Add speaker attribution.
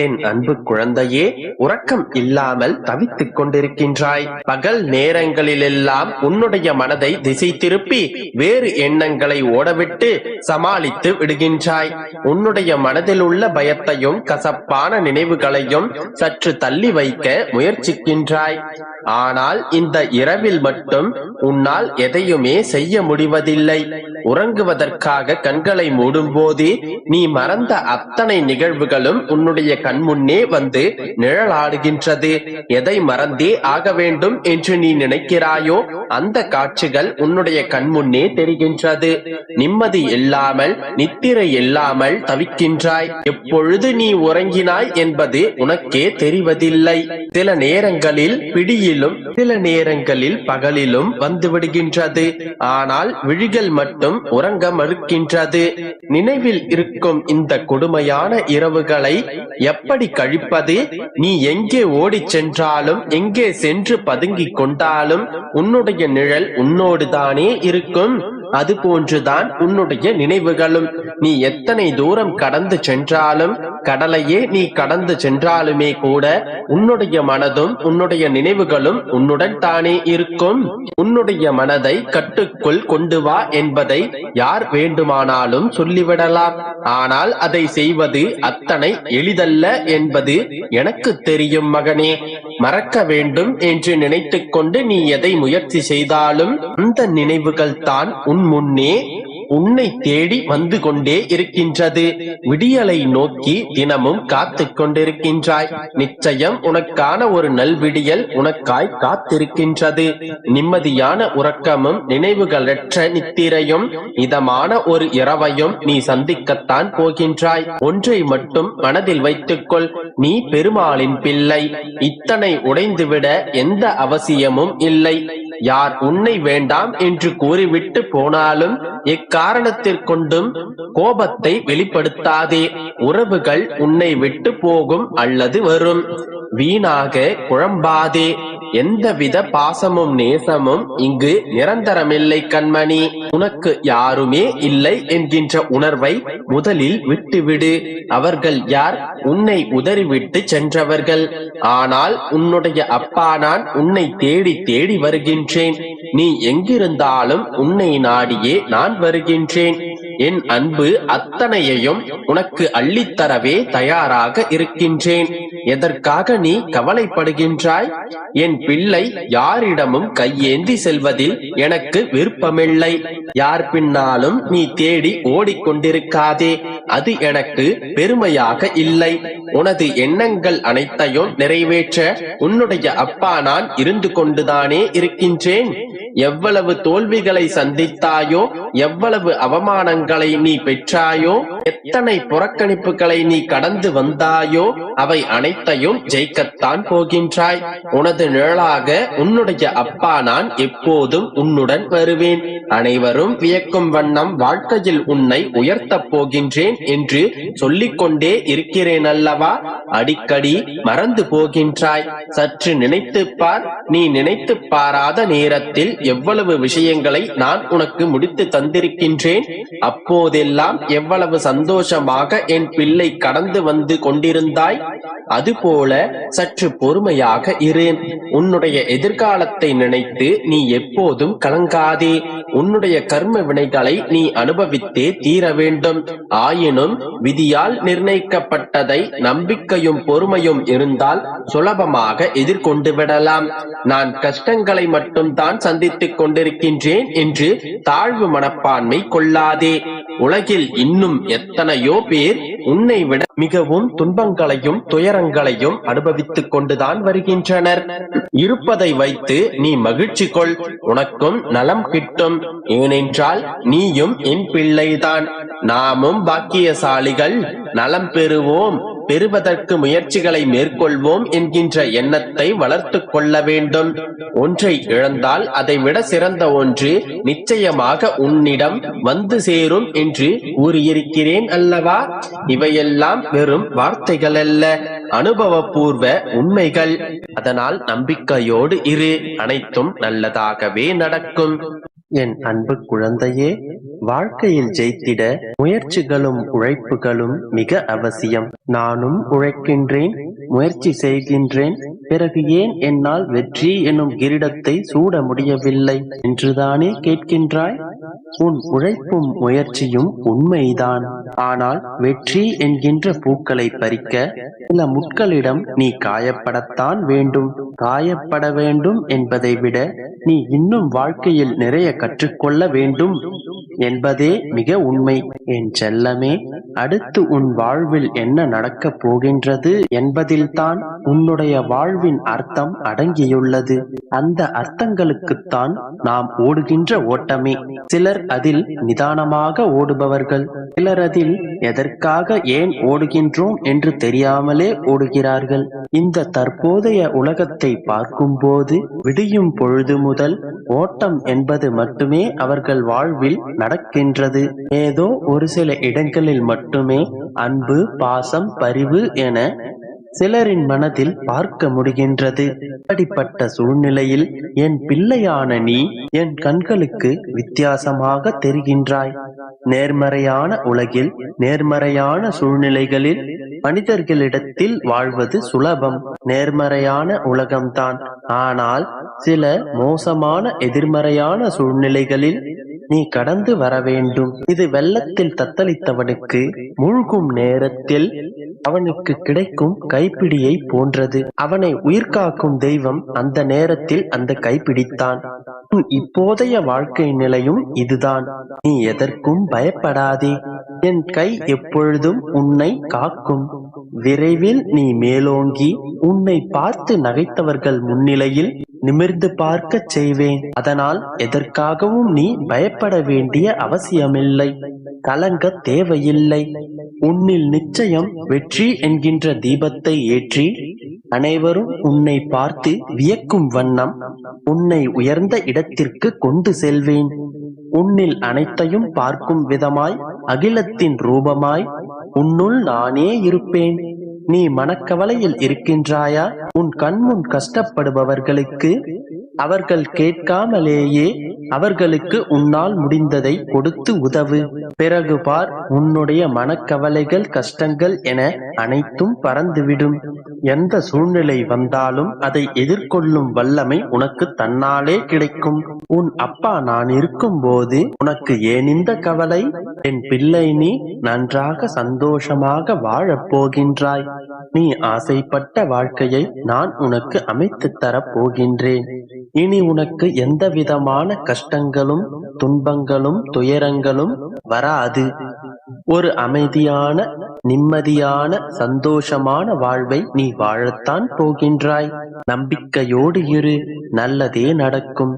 Speaker 1: என் அன்பு குழந்தையே உறக்கம் இல்லாமல் தவித்துக் கொண்டிருக்கின்றாய். பகல் நேரங்களிலெல்லாம் உன்னுடைய மனதை திசை திருப்பி வேறு எண்ணங்களை ஓடவிட்டு சமாளித்து விடுகின்றாய். உன்னுடைய மனதில் உள்ள பயத்தையும் கசப்பான நினைவுகளையும் சற்று தள்ளி வைக்க முயற்சிக்கின்றாய். ஆனால் இந்த இரவில் மட்டும் உன்னால் எதையுமே செய்ய முடிவதில்லை. உறங்குவதற்காக கண்களை மூடும்போது நீ மறந்த அத்தனை நிகழ்வுகளும் உன்னுடைய கண்முன்னே வந்து நிழலாடுகின்றது. எதை மறந்தே ஆக வேண்டும் என்று நீ நினைக்கிறாயோ அந்த காட்சிகள் உன்னுடைய கண்முன்னே தெரிகின்றது. நிம்மதி இல்லாமல் நித்திரை இல்லாமல் தவிக்கின்றாய். எப்பொழுது நீ உறங்கினாய் என்பது உனக்கே தெரிவதில்லை. சில நேரங்களில் பிடியிலும் சில நேரங்களில் பகலிலும் வந்துவிடுகின்றது. ஆனால் விழிகள் மட்டும் உறங்க மறுக்கின்றது. நினைவில் இருக்கும் இந்த கொடுமையான இரவுகளை எப்படி கழிப்பது? நீ எங்கே ஓடிச் சென்றாலும் எங்கே சென்று பதுங்கிக் கொண்டாலும் உன்னுடைய நிழல் உன்னோடு தானே இருக்கும். அது போன்றுதான் உன்னுடைய நினைவுகளும். நீ எத்தனை தூரம் கடந்து சென்றாலும் கடலையே நீ கடந்து சென்றாலுமே கூட உன்னுடைய மனதும் உன்னுடைய நினைவுகளும் உன்னுடன் தானே இருக்கும். உன்னுடைய மனதை கட்டுக்குள் கொண்டு வா என்பதை யார் வேண்டுமானாலும் சொல்லிவிடலாம். ஆனால் அதை செய்வது அத்தனை எளிதல்ல என்பது எனக்கு தெரியும் மகனே. மறக்க வேண்டும் என்று நினைத்துக் கொண்டு நீ எதை முயற்சி செய்தாலும் அந்த நினைவுகள் தான் உன் முன்னே உன்னை தேடி வந்து கொண்டே இருக்கின்றது. விடியலை நோக்கி தினமும் காத்து கொண்டிருக்கின்றாய். நிச்சயம் உனக்கான ஒரு நல்விடியல் உனக்காய் காத்திருக்கின்றது. நிம்மதியான உறக்கமும் நினைவுகளற்ற நித்திரையும் இதமான ஒரு இரவையும் நீ சந்திக்கத்தான் போகின்றாய். ஒன்றை மட்டும் மனதில் வைத்துக்கொள் நீ பெருமாளின் பிள்ளை. இத்தனை உடைந்துவிட எந்த அவசியமும் இல்லை. யார் உன்னை வேண்டாம் என்று கூறிவிட்டு போனாலும் இக்காரணத்திற்கொண்டும் கோபத்தை வெளிப்படுத்தாதே. உறவுகள் உன்னை விட்டு போகும் அல்லது வரும். வீணாக குழம்பாதே. எந்தவித பாசமும் நேசமும் இங்கு நிரந்தரமில்லை கண்மணி. உனக்கு யாருமே இல்லை என்கின்ற உணர்வை முதலில் விட்டுவிடு. அவர்கள் யார்? உன்னை உதறிவிட்டு சென்றவர்கள். ஆனால் உன்னுடைய அப்பா நான் உன்னை தேடி தேடி வருகின்றேன். நீ எங்கிருந்தாலும் உன்னை நாடியே நான் வருகின்றேன். என் அன்பு அத்தனையையும் உனக்கு அள்ளித்தரவே தயாராக இருக்கின்றேன். எதற்காக நீ கவலைப்படுகின்றாய்? என் பிள்ளை யாரிடமும் கையேந்தி செல்வதில் எனக்கு விருப்பமில்லை. யார் பின்னாலும் நீ தேடி ஓடிக்கொண்டிருக்காதே. அது எனக்கு பெருமையாக இல்லை. உனது எண்ணங்கள் அனைத்தையும் நிறைவேற்ற உன்னுடைய அப்பா நான் இருந்து கொண்டுதானே இருக்கின்றேன். எவ்வளவு தோல்விகளை சந்தித்தாயோ எவ்வளவு அவமானங்களை நீ பெற்றாயோ எத்தனை புறக்கணிப்புகளை நீ கடந்து வந்தாயோ அவை அனைத்தையும் ஜெயிக்கத்தான் போகின்றாய். உனது நிழலாக உன்னுடைய அப்பா நான் எப்போதும் உன்னுடன் வருவேன். அனைவரும் வியக்கும் வண்ணம் வாழ்க்கையில் உன்னை உயர்த்தப் போகின்றேன் என்று சொல்லிக் கொண்டே இருக்கிறேன் அல்லவா அடிக்கடி மறந்து போகின்றாய். சற்று நினைத்து பார் நீ நினைத்து பாராத நேரத்தில் எவ்வளவு விஷயங்களை நான் உனக்கு முடித்து தந்திருக்கின்றேன். அப்போதெல்லாம் எவ்வளவு சந்தோஷமாக என் பிள்ளை கடந்து வந்து கொண்டிருந்தாய். அதுபோல சற்று பொறுமையாக இரு உன்னுடைய எதிர்காலத்தை நினைத்து நீ எப்போதும் கலங்காதே. உன்னுடைய கர்ம வினைகளை நீ அனுபவித்தே தீர வேண்டும். ஆயினும் விதியால் நிர்ணயிக்கப்பட்டதை நம்பிக்கையும் பொறுமையும் இருந்தால் சுலபமாக எதிர்கொண்டு விடலாம். நான் கஷ்டங்களை மட்டும் தான் சந்தித்துக் கொண்டிருக்கின்றேன் என்று தாழ்வு மனப்பான்மை கொள்ளாதே. உலகில் இன்னும் எத்தனையோ பேர் உன்னை விட மிகவும் துன்பங்களையும் துயரங்களையும் அனுபவித்துக் கொண்டுதான் வருகின்றனர். இருப்பதை வைத்து நீ மகிழ்ச்சி கொள். உனக்கும் நலம் கிட்டும். ஏனென்றால் நீயும் என் பிள்ளைதான். நாமும் பாக்கியசாலிகள் நலம் பெறுவோம் பெறுவதற்கு முயற்சிகளை மேற்கொள்வோம் என்கின்ற எண்ணத்தை வளர்த்து கொள்ள வேண்டும். ஒன்றை இழந்தால் அதை விட சிறந்த ஒன்று நிச்சயமாக உன்னிடம் வந்து சேரும் என்று கூறியிருக்கிறேன் அல்லவா? இவையெல்லாம் வெறும் வார்த்தைகள் அல்ல அனுபவபூர்வ உண்மைகள். அதனால் நம்பிக்கையோடு இரு அனைத்தும் நல்லதாகவே நடக்கும். என் அன்பு குழந்தையே வாழ்க்கையில் ஜெயித்திட முயற்சிகளும் உழைப்புகளும் மிக அவசியம். நானும் உழைக்கின்றேன் முயற்சி செய்கின்றேன். பிறகு ஏன் என்னால் வெற்றி எனும் கிரீடத்தை சூட முடியவில்லை? என்றுதானே கேட்கின்றாய்? உன் உழைப்பும் முயற்சியும் உண்மைதான். ஆனால் வெற்றி என்கின்ற பூக்களை பறிக்க சில முட்களிடம் நீ காயப்படத்தான் வேண்டும். காயப்பட வேண்டும் என்பதை விட நீ இன்னும் வாழ்க்கையில் நிறைய கற்றுக்கொள்ள வேண்டும். என்பதே மிக உண்மை. என் செல்லமே அடுத்து உன் வாழ்வில் என்ன நடக்கப் போகின்றது என்பதில்தான் உன்னுடைய வாழ்வின் அர்த்தம் அடங்கியுள்ளது. அந்த அர்த்தங்களுக்குத்தான் நாம் ஓடுகின்ற ஓட்டமே. சிலர் அதில் நிதானமாக ஓடுபவர்கள் சிலர் அதில் எதற்காக ஏன் ஓடுகின்றோம் என்று தெரியாமலே ஓடுகிறார்கள்? இந்த தற்போதைய உலகத்தை பார்க்கும்போது விடியும் பொழுது முதல் ஓட்டம் என்பது மட்டுமே அவர்கள் வாழ்வில் நடக்கின்றது. ஏதோ ஒரு சில இடங்களில் மட்டுமே அன்பு பாசம் பரிவு என சிலரின் மனதில் பார்க்க முடிகின்றது. அப்படிப்பட்ட சூழ்நிலையில் என் பிள்ளையான நீ என் கண்களுக்கு வித்தியாசமாக தெரிகின்றாய். நேர்மறையான உலகில் நேர்மறையான சூழ்நிலைகளில் மனிதர்களிடத்தில் வாழ்வது சுலபம். நேர்மறையான உலகம்தான். ஆனால் சில மோசமான எதிர்மறையான சூழ்நிலைகளில் நீ கடந்து வர வேண்டும். இது வெள்ளத்தில் தத்தளித்தவனுக்கு மூழ்கும் நேரத்தில் அவனுக்கு கிடைக்கும் கைப்பிடியை போன்றது. அவனை உயிர்காக்கும் தெய்வம் அந்த நேரத்தில் அந்த கைப்பிடித்தான். உன் இப்போதைய வாழ்க்கை நிலையும் இதுதான். நீ எதற்கும் பயப்படாதே. என் கை எப்பொழுதும் உன்னை காக்கும். விரைவில் நீ மேலோங்கி உன்னை பார்த்து நகைத்தவர்கள் முன்னிலையில் நிமிர்ந்து பார்க்கச் செய்வேன். அதனால் எதற்காகவும் நீ பயப்பட வேண்டிய அவசியமில்லை. கலங்க தேவையில்லை. உன்னில் நிச்சயம் வெற்றி என்கின்ற தீபத்தை ஏற்றி அனைவரும் உன்னை பார்த்து வியக்கும் வண்ணம் உன்னை உயர்ந்த இடத்திற்கு கொண்டு செல்வேன். உன்னில் அனைத்தையும் பார்க்கும் விதமாய் அகிலத்தின் ரூபமாய் உன்னுள் நானே இருப்பேன். நீ மனக்கவலையில் இருக்கின்றாயா? உன் கண்முன் கஷ்டப்படுபவர்களுக்கு அவர்கள் கேட்காமலேயே அவர்களுக்கு உன்னால் முடிந்ததை கொடுத்து உதவு. பிறகு பார் உன்னுடைய மனக்கவலைகள் கஷ்டங்கள் என அனைத்தும் பறந்துவிடும். எந்த சூழ்நிலை வந்தாலும் அதை எதிர்கொள்ளும் வல்லமை உனக்கு தன்னாலே கிடைக்கும். உன் அப்பா நான் இருக்கும் போது உனக்கு ஏன் இந்த கவலை? என் பிள்ளை நீ நன்றாக சந்தோஷமாக வாழப் போகின்றாய். நீ ஆசைப்பட்ட வாழ்க்கையை நான் உனக்கு அமைத்து தரப் போகின்றேன். இனி உனக்கு எந்த விதமான கஷ்டங்களும் துன்பங்களும் துயரங்களும் வராது. ஒரு அமைதியான நிம்மதியான சந்தோஷமான வாழ்வை நீ வாழத்தான் போகின்றாய். நம்பிக்கையோடு இரு நல்லதே நடக்கும்.